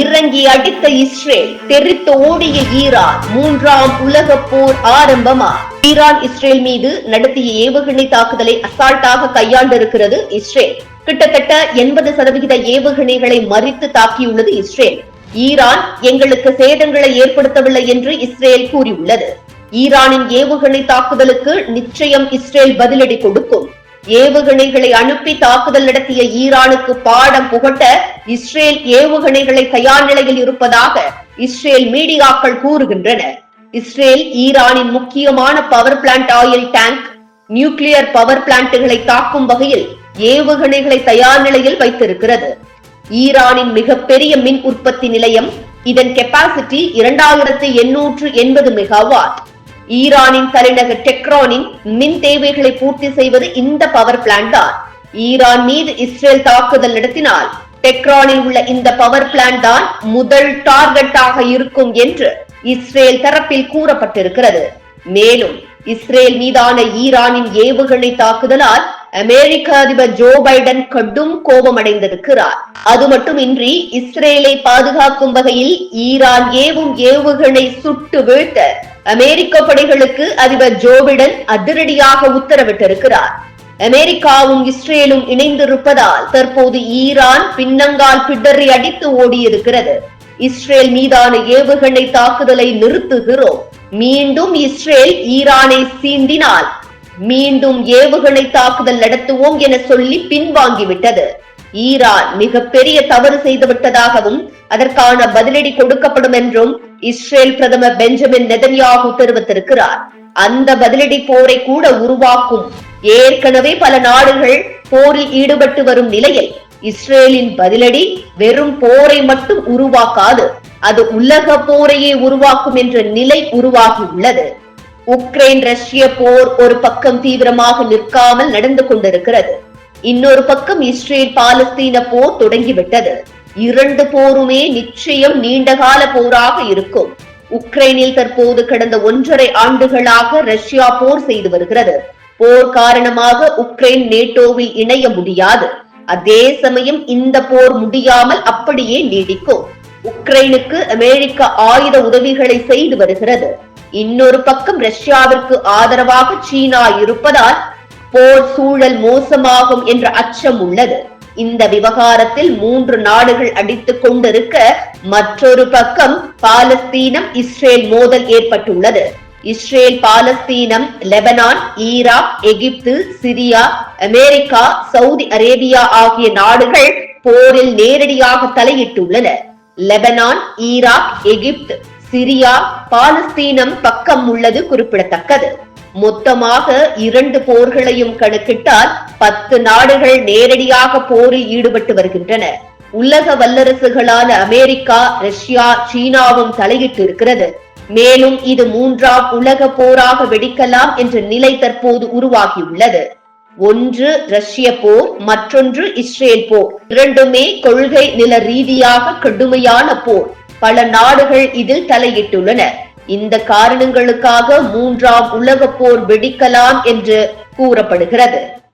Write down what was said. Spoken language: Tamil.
இறங்கி அடித்த இஸ்ரேல் தெரித்த ஓடிய ஈரான் மூன்றாம் உலக போர் ஆரம்பமா? ஈரான் இஸ்ரேல் மீது நடத்திய ஏவுகணை தாக்குதலை அசால்ட்டாக கையாண்டிருக்கிறது இஸ்ரேல். கிட்டத்தட்ட எண்பது சதவிகித ஏவுகணைகளை மறித்து தாக்கியுள்ளது இஸ்ரேல். ஈரான் எங்களுக்கு சேதங்களை ஏற்படுத்தவில்லை என்று இஸ்ரேல் கூறியுள்ளது. ஈரானின் ஏவுகணை தாக்குதலுக்கு நிச்சயம் இஸ்ரேல் பதிலடி கொடுக்கும். ஏவுகணைகளை அனுப்பி தாக்குதல் நடத்திய ஈரானுக்கு பாடம் புகட்ட இஸ்ரேல் ஏவுகணைகளை தயார் நிலையில் இருப்பதாக இஸ்ரேல் மீடியாக்கள் கூறுகின்றன. இஸ்ரேல் ஈரானின் முக்கியமான power plant oil tank nuclear power பிளான்ட்டுகளை தாக்கும் வகையில் ஏவுகணைகளை தயார் நிலையில் வைத்திருக்கிறது. ஈரானின் மிகப்பெரிய மின் உற்பத்தி நிலையம் இதன் கெப்பாசிட்டி இரண்டாயிரத்தி எண்ணூற்று எண்பது மெகாவாட் ஈரானின் தலைநகர் டெக்ரானின் மின் தேவைகளை பூர்த்தி செய்வது இந்த பவர் பிளான்ட் தான். ஈரான் மீது இஸ்ரேல் தாக்குதல் நடத்தினால் டெக்ரானில் உள்ள இந்த பவர் பிளான்ட் தான் முதல் டார்கெட்டாக இருக்கும் என்று இஸ்ரேல் தரப்பில் கூறப்பட்டிருக்கிறது. மேலும் இஸ்ரேல் மீதான ஈரானின் ஏவுகணை தாக்குதலால் அமெரிக்க அதிபர் ஜோ பைடன் கடும் கோபமடைந்திருக்கிறார். அது மட்டுமின்றி இஸ்ரேலை பாதுகாக்கும் வகையில் ஈரான் ஏவும் ஏவுகணை சுட்டு வீழ்த்த அமெரிக்க படைகளுக்கு அதிபர் ஜோ பைடன் அதிரடியாக உத்தரவிட்டிருக்கிறார். அமெரிக்காவும் இஸ்ரேலும் இணைந்திருப்பதால் தற்போது ஈரான் பின்னங்கால் பிடறி அடித்து ஓடியிருக்கிறது. இஸ்ரேல் மீதான ஏவுகணை தாக்குதலை நிறுத்துகிறோம். மீண்டும் இஸ்ரேல் ஈரானை சீண்டினால் மீண்டும் ஏவுகணை தாக்குதல் நடத்துவோம் என சொல்லி பின்வாங்கிவிட்டது. ஈரான் மிகப்பெரிய தவறு செய்துவிட்டதாகவும் அதற்கான பதிலடி கொடுக்கப்படும் என்றும் இஸ்ரேல் பிரதமர் பெஞ்சமின் நெதன்யாகு தெரிவித்திருக்கிறார். அந்த பதிலடி போரை கூட உருவாக்கும் ஏற்கனவே பல நாடுகள் போரில் ஈடுபட்டு வரும் நிலையில் இஸ்ரேலின் பதிலடி வெறும் போரை மட்டும் உருவாக்காது அது உலக போரையே உருவாக்கும் என்ற நிலை உருவாகியுள்ளது. உக்ரைன் ரஷ்ய போர் ஒரு பக்கம் தீவிரமாக நிற்காமல் நடந்து கொண்டிருக்கிறது. இன்னொரு பக்கம் இஸ்ரேல் பாலஸ்தீன போர் தொடங்கிவிட்டது. இரண்டு போருமே நிச்சயம் நீண்டகால போராக இருக்கும். உக்ரைனில் தற்போது கடந்த ஒன்றரை ஆண்டுகளாக ரஷ்யா போர் செய்து வருகிறது. போர் காரணமாக உக்ரைன் நேட்டோவில் இணைய முடியாது. அதே சமயம் இந்த போர் முடியாமல் அப்படியே நீடிக்கும். உக்ரைனுக்கு அமெரிக்க ஆயுத உதவிகளை செய்து வருகிறது. இன்னொரு பக்கம் ரஷ்யாவிற்கு ஆதரவாக சீனா இருப்பதால் போர் சூழல் மோசமாகும் என்ற அச்சம் உள்ளது. இந்த விவகாரத்தில் மூன்று நாடுகள் அடித்துக் கொண்டிருக்க மற்றொரு பக்கம் பாலஸ்தீனம் இஸ்ரேல் மோதல் ஏற்பட்டுள்ளது. இஸ்ரேல் பாலஸ்தீனம் Lebanon Iraq Egypt Syria America Saudi Arabia ஆகிய நாடுகள் போரில் நேரடியாக தலையிட்டுள்ளன. லெபனான் ஈராக் எகிப்து சிரியா பாலஸ்தீனம் பக்கம் உள்ளது குறிப்பிடத்தக்கது. மொத்தமாக இரண்டு போர்களையும் கணக்கிட்டால் பத்து நாடுகள் நேரடியாக போரில் ஈடுபட்டு வருகின்றன. உலக வல்லரசுகளான அமெரிக்கா ரஷ்யா சீனாவும் தலையிட்டு இருக்கிறது மேலும் இது மூன்றாம் உலக போராக வெடிக்கலாம் என்ற நிலை தற்போது உருவாகியுள்ளது. ஒன்று ரஷ்ய போர் மற்றொன்று இஸ்ரேல் போர். இரண்டுமே கொள்கை நில ரீதியாக கடுமையான போர். பல நாடுகள் இதில் தலையிட்டுள்ளன. இந்த காரணங்களுக்காக மூன்றாம் உலக போர் வெடிக்கலாம் என்று கூறப்படுகிறது.